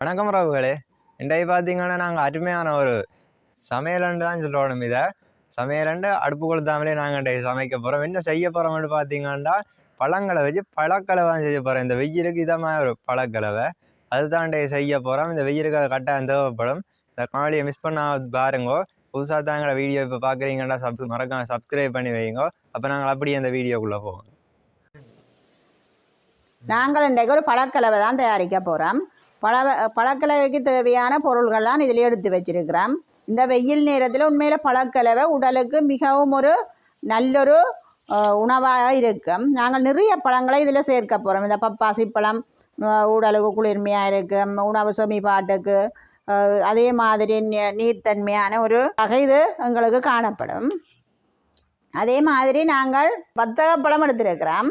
வணக்கம் உறவுகளே இன்றைக்கு பார்த்தீங்கன்னா நாங்கள் அருமையான ஒரு சமையலண்டு தான் சொல்லணும் இதை. சமையலண்டு அடுப்பு கொளுத்தாமலே நாங்கள் இன்றைக்கு சமைக்க போகிறோம் என்ன செய்ய போகிறோம்னு பார்த்தீங்கன்னா பழங்களை வச்சு பழக்கலவை தான் செய்ய போகிறோம் இந்த வெயிலுக்கு இதமாக ஒரு பழக்கலவை. அதுதான் இன்றைக்கு செய்ய போகிறோம் இந்த வெயிலுக்கு அது கட்டாயம் தேவைப்படும். இந்த காணொலியை மிஸ் பண்ணால் பாருங்கோ. புதுசாக தான் எங்களை வீடியோ இப்போ பார்க்குறீங்கன்னா சப் மறக்காம சப்ஸ்கிரைப் பண்ணி வைங்க. அப்போ நாங்கள் அப்படியே அந்த வீடியோக்குள்ளே போவோம். நாங்கள் இன்றைக்கு ஒரு பழக்கலவை தான் தயாரிக்க போகிறோம் பழ பழக்கலவைக்கு தேவையான பொருள்கள்லாம் இதில் எடுத்து வச்சிருக்கிறோம். இந்த வெயில் நேரத்தில் உண்மையில் பழக்கலவை உடலுக்கு மிகவும் ஒரு நல்லொரு உணவாக இருக்கும். நாங்கள் நிறைய பழங்களை இதில் சேர்க்க போகிறோம் இந்த பப்பாசி பழம் உடலுக்கு குளிர்மையாக இருக்கும். உணவு செமிபாட்டுக்கு அதே மாதிரி நீ- நீர்த்தன்மையான ஒரு வகை இது எங்களுக்கு காணப்படும். அதே மாதிரி நாங்கள் வத்தகப்பழம் எடுத்திருக்கிறோம்.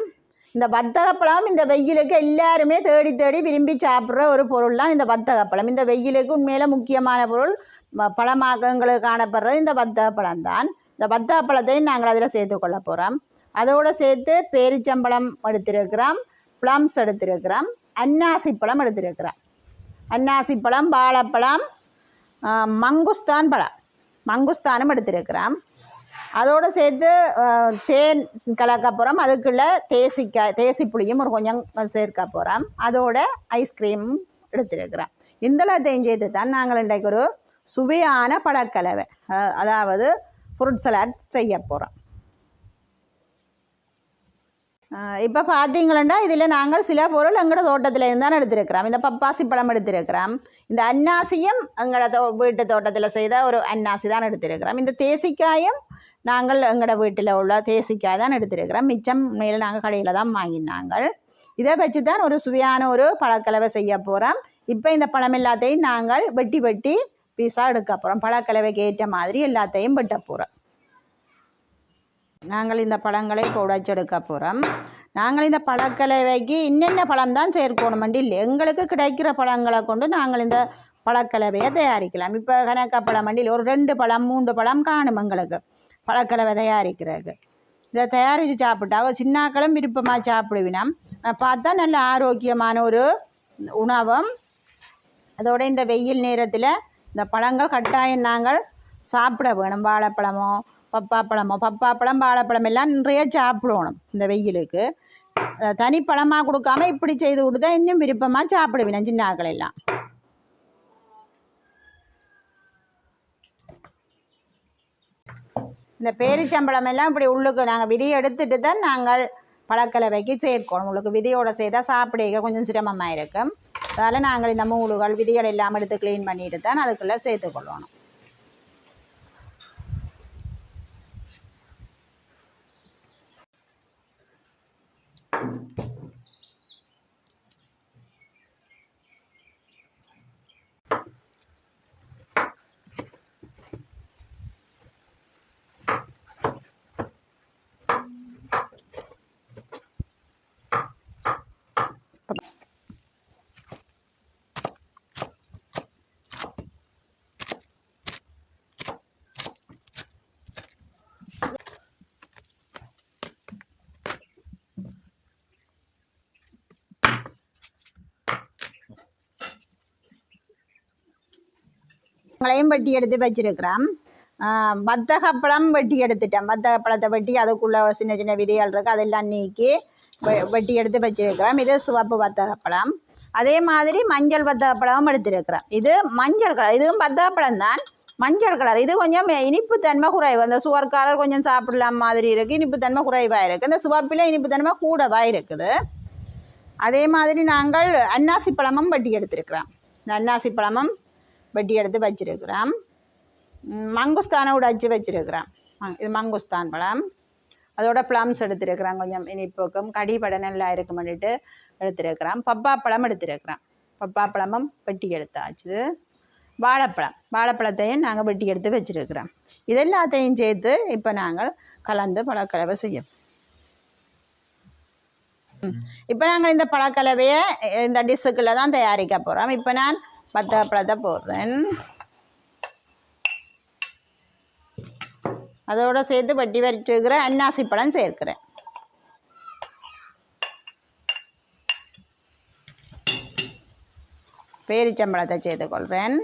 இந்த வத்தகப்பழம் இந்த வெயிலுக்கு எல்லாருமே தேடி தேடி விரும்பி சாப்பிட்ற ஒரு பொருள் தான் இந்த வத்தகப்பழம். இந்த வெயிலுக்கு உண்மையில முக்கியமான பொருள் ம- காணப்படுறது இந்த வத்தகப்பழம் தான் இந்த வத்தகப்பழத்தையும் நாங்கள் அதில் சேர்த்துக்கொள்ள போகிறோம் அதோடு சேர்த்து பேரிச்சம்பழம் எடுத்திருக்கிறோம் ப்ளம்ஸ் எடுத்திருக்கிறோம் அன்னாசி பழம் எடுத்திருக்கிறோம். அன்னாசி பழம் வாழைப்பழம் மங்குஸ்தான் பழம் மங்குஸ்தானும் எடுத்திருக்கிறோம். அதோடு சேர்த்து தேன் கலக்க போகிறோம் அதுக்குள்ளே தேசிக்காய் தேசி புளியும் ஒரு கொஞ்சம் சேர்க்க போகிறோம் அதோட ஐஸ்கிரீம் எடுத்துருக்கிறோம். இந்தளத்தையும் சேர்த்து தான் நாங்கள் இன்றைக்கு ஒரு சுவையான பழக்கலவை அதாவது ஃப்ரூட் சலாட் செய்ய போகிறோம் இப்போ பார்த்தீங்களா இதில் நாங்கள் சில பொருள் எங்களோட தோட்டத்தில் இருந்து எடுத்திருக்கிறோம். இந்த பப்பாசி பழம் எடுத்திருக்கிறோம். இந்த அன்னாசியும் எங்களோட வீட்டு தோட்டத்தில் செய்த ஒரு அன்னாசி தான் எடுத்திருக்கிறோம். இந்த தேசிக்காயும் நாங்கள் எங்களோட வீட்டில் உள்ள தேசிக்காய் தான் எடுத்திருக்கிறோம். மிச்சம் மேலே நாங்கள் கடையில் தான் வாங்கினாங்கள் இதை வச்சு தான் ஒரு சுவையான ஒரு பழக்கலவை செய்ய போகிறோம் இப்போ இந்த பழம் எல்லாத்தையும் நாங்கள் வெட்டி வெட்டி பீஸாக எடுக்க போகிறோம் பழக்கலவைக்கு ஏற்ற மாதிரி எல்லாத்தையும் வெட்ட போகிறோம் நாங்கள் இந்த பழங்களை இப்போ உடைச்செடுக்க போகிறோம் நாங்கள் இந்த பழக்கலவைக்கு இன்னென்ன பழம் தான் சேர்க்கணுமெண்டு இல்லை எங்களுக்கு கிடைக்கிற பழங்களை கொண்டு நாங்கள் இந்த பழக்கலவையை தயாரிக்கலாம். இப்போ கணக்க பழம் மண்டியில் ஒரு ரெண்டு பழம் மூன்று பழம் காணும் எங்களுக்கு. பழக்கலவை தயாரிக்கிறது இதை தயாரித்து சாப்பிட்டா ஒரு சின்னாக்களும் விருப்பமாக சாப்பிடுவினோம். பார்த்தா நல்ல ஆரோக்கியமான ஒரு உணவும். அதோட இந்த வெயில் நேரத்தில் இந்த பழங்கள் கட்டாயம் நாங்கள் சாப்பிட வேணும். வாழைப்பழமோ பப்பாப்பழமோ பப்பாப்பழம் வாழைப்பழம் எல்லாம் நிறைய சாப்பிடணும் இந்த வெயிலுக்கு. தனிப்பழமாக தனி பழமாக கொடுக்காம இப்படி செய்து கொடுத்தா இன்னும் விருப்பமாக சாப்பிடுவேன் சின்னாக்கள் எல்லாம். இந்த பேரிச்சம்பழம் எல்லாம் இப்படி உள்ளுக்கு நாங்கள் விதியை எடுத்துட்டு தான் நாங்கள் பழக்கலவைக்கு சேர்க்கணும். உங்களுக்கு விதியோட செய்தால் சாப்பிடுக கொஞ்சம் சிரமமாக இருக்கும். அதனால் நாங்கள் இந்த மூலுகள் விதிகள் எல்லாம் எடுத்து க்ளீன் பண்ணிட்டு தான் அதுக்குள்ளே சேர்த்துக்கொள்ளணும் பழங்களையும் வெட்டி எடுத்து வச்சிருக்கிறோம். வத்தகப்பழம் வெட்டி எடுத்துட்டேன் வத்தகப்பழத்தை வெட்டி அதுக்குள்ளே சின்ன சின்ன விதைகள் இருக்குது அதெல்லாம் நீக்கி வெ- வெட்டி எடுத்து வச்சிருக்கிறோம். இது சிவப்பு வத்தகப்பழம். அதே மாதிரி மஞ்சள் வத்தகப்பழமும் எடுத்திருக்கிறோம். இது மஞ்சள் கலர் இதுவும் வத்தகப்பழம் தான். மஞ்சள் கலர் இது கொஞ்சம் இனிப்பு தன்மை குறைவு. அந்த சுவர்காரர் கொஞ்சம் சாப்பிடலாம் மாதிரி இருக்குது இனிப்பு தன்மை குறைவாக இருக்குது இந்த சிவப்பில் இனிப்பு தன்மை கூடவாக இருக்குது. அதே மாதிரி நாங்கள் அன்னாசி பழமும் வெட்டி எடுத்திருக்கிறோம். இந்த அன்னாசி பழமும் வெட்டி எடுத்து வச்சிருக்கிறோம் மங்குஸ்தானை உடைச்சி வச்சிருக்கிறோம். இது மங்குஸ்தான் பழம். அதோட ப்ளம்ஸ் எடுத்திருக்கிறோம். கொஞ்சம் இனிப்புக்கும் கடிபட நல்லா இருக்குமென்னுட்டு பழம் பப்பாப்பழம் பப்பா பப்பாப்பழமும் வெட்டி எடுத்தாச்சு வாழைப்பழம். வாழைப்பழத்தையும் நாங்கள் வெட்டி எடுத்து வச்சிருக்கிறோம். இது எல்லாத்தையும் சேர்த்து இப்போ நாங்கள் கலந்து பழக்கலவை செய்யும். இப்போ நாங்கள் இந்த பழக்கலவையை இந்த டிஷ்ஷுக்குள்ளே தான் தயாரிக்க போகிறோம் இப்போ நான் பழத்தை போடுறேன். அதோடு சேர்த்து வட்டி வச்சுக்கிற அன்னாசி பழம் சேர்க்கிறேன். பேரிச்சம்பழத்தை சேர்த்துக்கொள்கிறேன்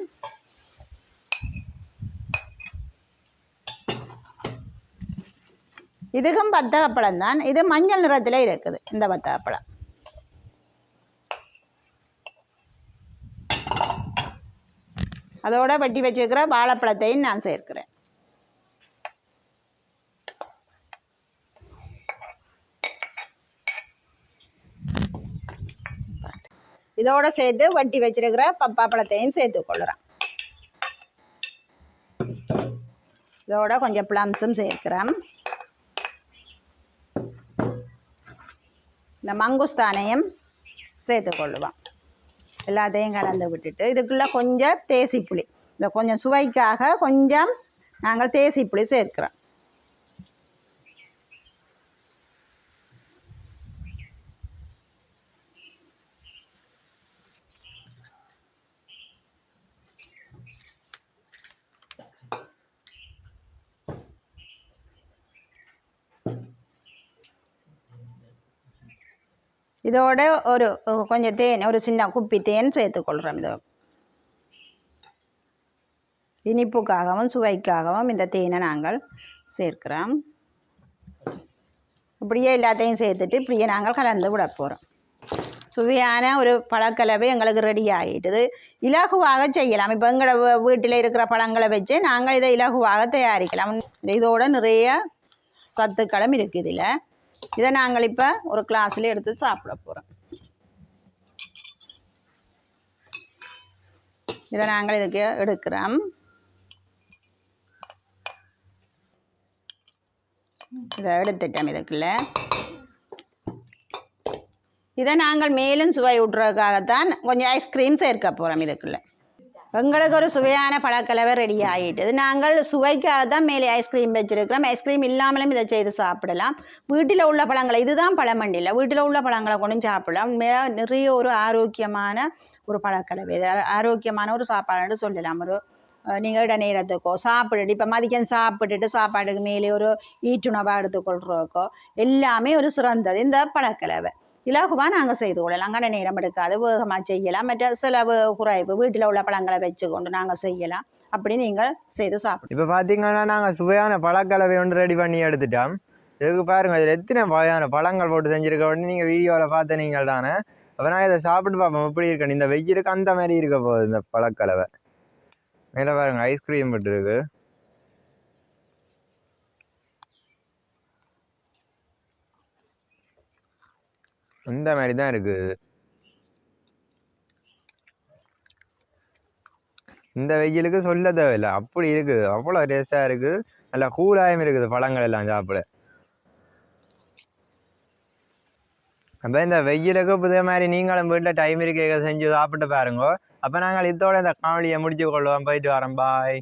இதுக்கும் பத்தகப்பழம் தான் இது மஞ்சள் நிறத்தில் இருக்குது இந்த பத்தகப்பழம் அதோட வெட்டி வச்சிருக்கிற வாழைப்பழத்தையும் நான் சேர்க்கிறேன். இதோட சேர்த்து வட்டி வச்சிருக்கிற பப்பாப்பழத்தையும் சேர்த்து கொள்ளுறேன். இதோட கொஞ்சம் ப்ளம்ஸும் சேர்க்கிறேன். இந்த மங்குஸ்தானையும் சேர்த்து கொள்ளுவான். எல்லாத்தையும் கலந்து விட்டுட்டு இதுக்குள்ளே கொஞ்சம் தேசிப்புளி. இந்த கொஞ்சம் சுவைக்காக கொஞ்சம் நாங்கள் தேசி சேர்க்கிறோம். இதோட ஒரு கொஞ்சம் தேன் ஒரு சின்ன குப்பி தேன் சேர்த்துக்கொள்கிறோம் இதோ இனிப்புக்காகவும் சுவைக்காகவும் இந்த தேனை நாங்கள் சேர்க்கிறோம். இப்படியே எல்லாத்தையும் சேர்த்துட்டு இப்படியே நாங்கள் கலந்து விட போகிறோம் சுவையான ஒரு பழக்கலவை எங்களுக்கு ரெடி ஆகிட்டுது இலகுவாக செய்யலாம். இப்போ எங்களை வீட்டில் இருக்கிற பழங்களை வச்சு நாங்கள் இதை இலகுவாக தயாரிக்கலாம். இதோட நிறைய சத்துக்களும் இருக்குது இதில். இதை நாங்கள் இப்போ ஒரு கிளாஸில் எடுத்து சாப்பிட போகிறோம் இதை நாங்கள் இதுக்கு எடுக்கிறோம். இதை எடுத்துட்டோம் இதுக்குள்ள. இதை நாங்கள் மேலும் சுவை விட்றதுக்காகத்தான் கொஞ்சம் ஐஸ்கிரீம் சேர்க்க போகிறோம் இதுக்குள்ள. எங்களுக்கு ஒரு சுவையான பழக்கலவை ரெடி ஆகிட்டுது நாங்கள் சுவைக்காக தான் மேலே ஐஸ்கிரீம் வச்சுருக்கிறோம். ஐஸ்கிரீம் இல்லாமலும் இதை செய்து சாப்பிடலாம். வீட்டில் உள்ள பழங்களை இதுதான் பழமண்டியில் வீட்டில் உள்ள பழங்களை கொண்டு சாப்பிடலாம். உண்மையாக நிறைய ஒரு ஆரோக்கியமான ஒரு பழக்கலவை இது ஆரோக்கியமான ஒரு சாப்பாடுன்னு சொல்லலாம். ஒரு நீங்கள் இட நேரத்துக்கோ சாப்பிட்டுட்டு இப்போ மதியம் சாப்பிட்டுட்டு சாப்பாட்டுக்கு மேலே ஒரு ஈட்டுணவாக எடுத்துக்கொள்றதுக்கோ எல்லாமே ஒரு சிறந்தது. இந்த பழக்கலவை இலகுவாக நாங்கள் செய்து கொள்ளலாம். கன நேரம் எடுக்காது வேகமாக செய்யலாம். மற்ற செலவு குறைவு வீட்டில் உள்ள பழங்களை வச்சு கொண்டு நாங்கள் செய்யலாம். அப்படி நீங்கள் செய்து சாப்பிடும் இப்போ பார்த்தீங்கன்னா நாங்கள் சுவையான பழக்கலவை ஒன்று ரெடி பண்ணி எடுத்துட்டோம். இதுக்கு பாருங்கள் இதில் எத்தனை வகையான பழங்கள் போட்டு செஞ்சுருக்க உடனே நீங்கள் வீடியோவில் பார்த்த நீங்கள் தானே? அப்போ நான் இதை சாப்பிட்டு பார்ப்போம். எப்படி இருக்கணும் இந்த வெயிலுக்கு அந்த மாதிரி இருக்க போகுது இந்த பழக்கலவை. மேலே பாருங்கள் ஐஸ்கிரீம் போட்டுருக்கு. இந்த மாதிரி தான் இருக்குது இந்த வெயிலுக்கு சொல்ல தேவையில்லை. அப்படி இருக்குது அவ்வளோ டேஸ்ட்டாக இருக்குது நல்லா கூலாயும் இருக்குது பழங்கள் எல்லாம் சாப்பிட. அப்போ இந்த வெயிலுக்கு புதிய மாதிரி நீங்களும் வீட்டில் டைம் இருக்க செஞ்சு சாப்பிட்டு பாருங்க. அப்போ நாங்கள் இதோட இந்த காணொலியை முடிச்சு கொள்வோம் போயிட்டு வரோம். பாய்